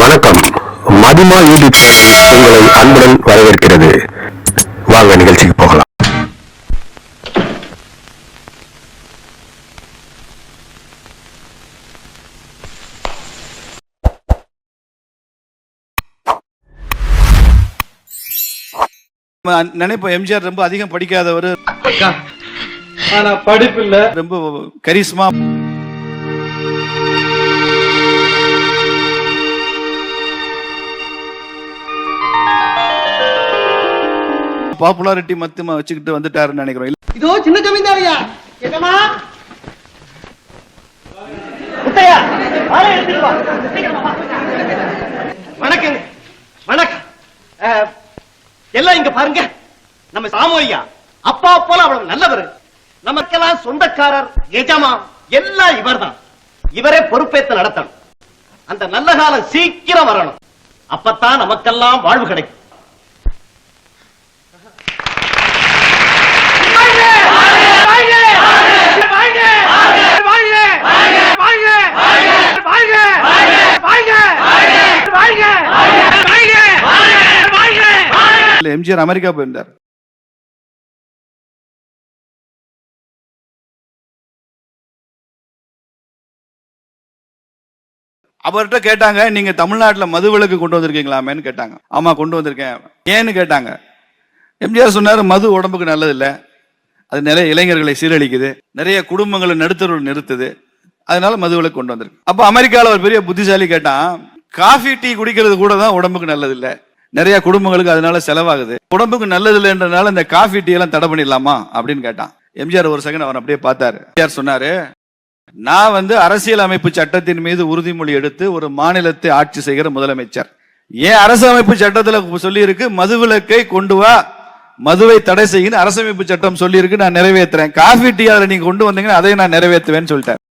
வணக்கம். மதிமா யூடியூப் உங்களை அன்புடன் வரவேற்கிறது. வாங்க நிகழ்ச்சிக்கு போகலாம். நம்ம நினைப்போம் எம்ஜிஆர் ரொம்ப அதிகம் படிக்காதவர். ஆனா படிப்பு இல்ல ரொம்ப கரிஸ்மா பாப்புலாரிட்டி மத்தமா வச்சுக்கிட்டு வந்துட்டாருன்னு நினைக்கிறோம். இதோ சின்ன ஜமீன்தாரியா? என்னமா முத்தையா வணக்கங்க. வணக்கம். அஹ், எல்லாம் இங்க பாருங்க. நம்ம சாமோய்யா ஐயா அப்பா போல அவ்வளவு நல்லவர். நமக்கெல்லாம் சொந்தக்காரர் எஜமா எல்லாம் இவர்தான். இவரே பொறுப்பேற்று நடத்தணும். அந்த நல்ல காலம் சீக்கிரம் வரணும். அப்பத்தான் நமக்கெல்லாம் வாழ்வு கிடைக்கும். எம்ஜிஆர் அமெரிக்கா போயிருந்தார். அவர்கிட்ட கேட்டாங்க நீங்க தமிழ்நாட்டுல மது விலக்கு கொண்டு வந்திருக்கீங்களாமேன்னு கேட்டாங்க. ஆமா கொண்டு வந்திருக்கேன். ஏன்னு கேட்டாங்க. எம்ஜிஆர் சொன்னார் மது உடம்புக்கு நல்லதில்லை. அது நிறைய இளைஞர்களை சீரழிக்குது. நிறைய குடும்பங்களை நடுத்தருள் நிறுத்துது. அதனால மது விலக்கு கொண்டு வந்திருக்கு. அப்போ அமெரிக்காவில் ஒரு பெரிய புத்திசாலி கேட்டான் காஃபி டீ குடிக்கிறது கூட தான் உடம்புக்கு நல்லதில்லை. நிறைய குடும்பங்களுக்கு அதனால செலவாகுது. உடம்புக்கு நல்லதில்லைன்றனால இந்த காஃபி டீ எல்லாம் தடை பண்ணிடலாமா? அப்படின்னு கேட்டான். எம்ஜிஆர் ஒரு செகண்ட் அவர் அப்படியே பார்த்தாரு. எம்ஜிஆர் சொன்னாரு நான் வந்து அரசியல் அமைப்பு சட்டத்தின் மீது உறுதிமொழி எடுத்து ஒரு மாநிலத்தை ஆட்சி செய்கிற முதலமைச்சர். ஏன் அரசமைப்பு சட்டத்தில் சொல்லி இருக்கு மதுவிலக்கை கொண்டு வா. மதுவை தடை செய்யணும் அரசமைப்பு சட்டம் சொல்லியிருக்கு நான் நிறைவேற்றுறேன் காஃபி டீ அதில் நீங்கள் கொண்டு வந்தீங்கன்னா அதையும் நான் நிறைவேற்றுவேன்னு சொல்லிட்டேன்.